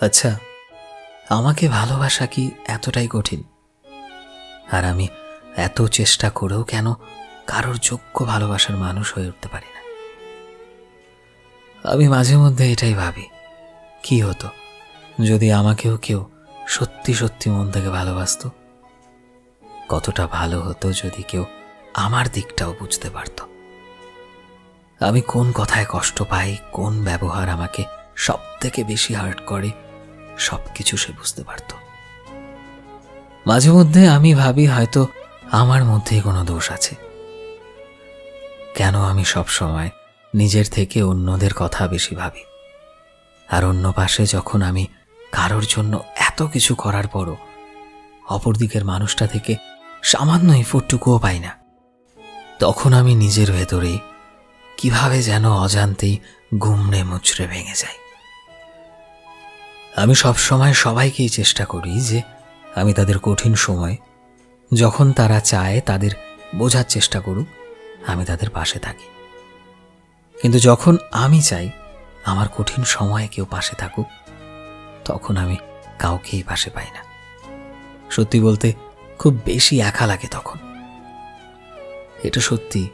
আচ্ছা আমাকে ভালোবাসা কি এতটাই কঠিন? আর আমি এত চেষ্টা করেও কেন কারোর যোগ্য ভালোবাসার মানুষ হয়ে উঠতে পারি না? আমি মাঝে মধ্যে এটাই ভাবি, কি হতো যদি আমাকেও কেউ সত্যি সত্যি মন থেকে ভালোবাসতো? কতটা ভালো হতো যদি কেউ আমার দিকটাও বুঝতে পারত? আমি কোন কথায় কষ্ট পাই, কোন ব্যবহার আমাকে সব থেকে বেশি হার্ট করে সব কিছু সে বুঝতে পারত। মাঝে মধ্যে আমি ভাবি হয়তো আমার মধ্যেই কোনো দোষ আছে। কেন আমি সব সময় নিজের থেকে অন্যদের কথা বেশি ভাবি? আর অন্য পাশে যখন আমি কারোর জন্য এত কিছু করার পরও অপরদিকের মানুষটা থেকে সামান্য এফোর্টটুকুও পাই না, তখন আমি নিজের ভেতরেই কীভাবে যেন অজান্তেই গুমড়ে মুচড়ে ভেঙে যাই। আমি সব সময় সবাইকেই চেষ্টা করি যে আমি তাদের কঠিন সময়, যখন তারা চায় তাদের বোঝার চেষ্টা করুক, আমি তাদের পাশে থাকি। কিন্তু যখন আমি চাই আমার কঠিন সময়ে কেউ পাশে থাকুক, তখন আমি কাউকেই পাশে পাই না। সত্যি বলতে খুব বেশি একা লাগে তখন। এটা সত্যি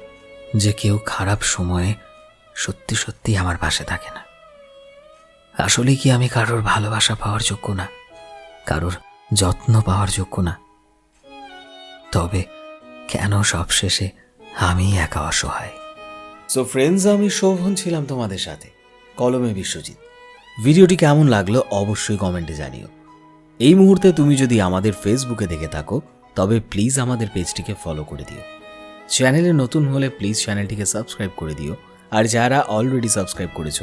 যে কেউ খারাপ সময়ে সত্যি সত্যি আমার পাশে থাকে না। আসলে কি আমি কারোর ভালোবাসা পাওয়ার যোগ্য না? কারোর যত্ন পাওয়ার যোগ্য না? তবে কেন সবশেষে আমি একা অসহায়? সো ফ্রেন্ডস আমি শোভন ছিলাম তোমাদের সাথে। কলমে বিশ্বজিৎ। ভিডিওটি কেমন লাগল অবশ্যই কমেন্টে জানিও। এই মুহূর্তে তুমি যদি আমাদের ফেসবুকে দেখে থাকো, তবে প্লিজ আমাদের পেজটিকে ফলো করে দিও। চ্যানেলে নতুন হলে প্লিজ চ্যানেলটিকে সাবস্ক্রাইব করে দিও। আর যারা অলরেডি সাবস্ক্রাইব করেছ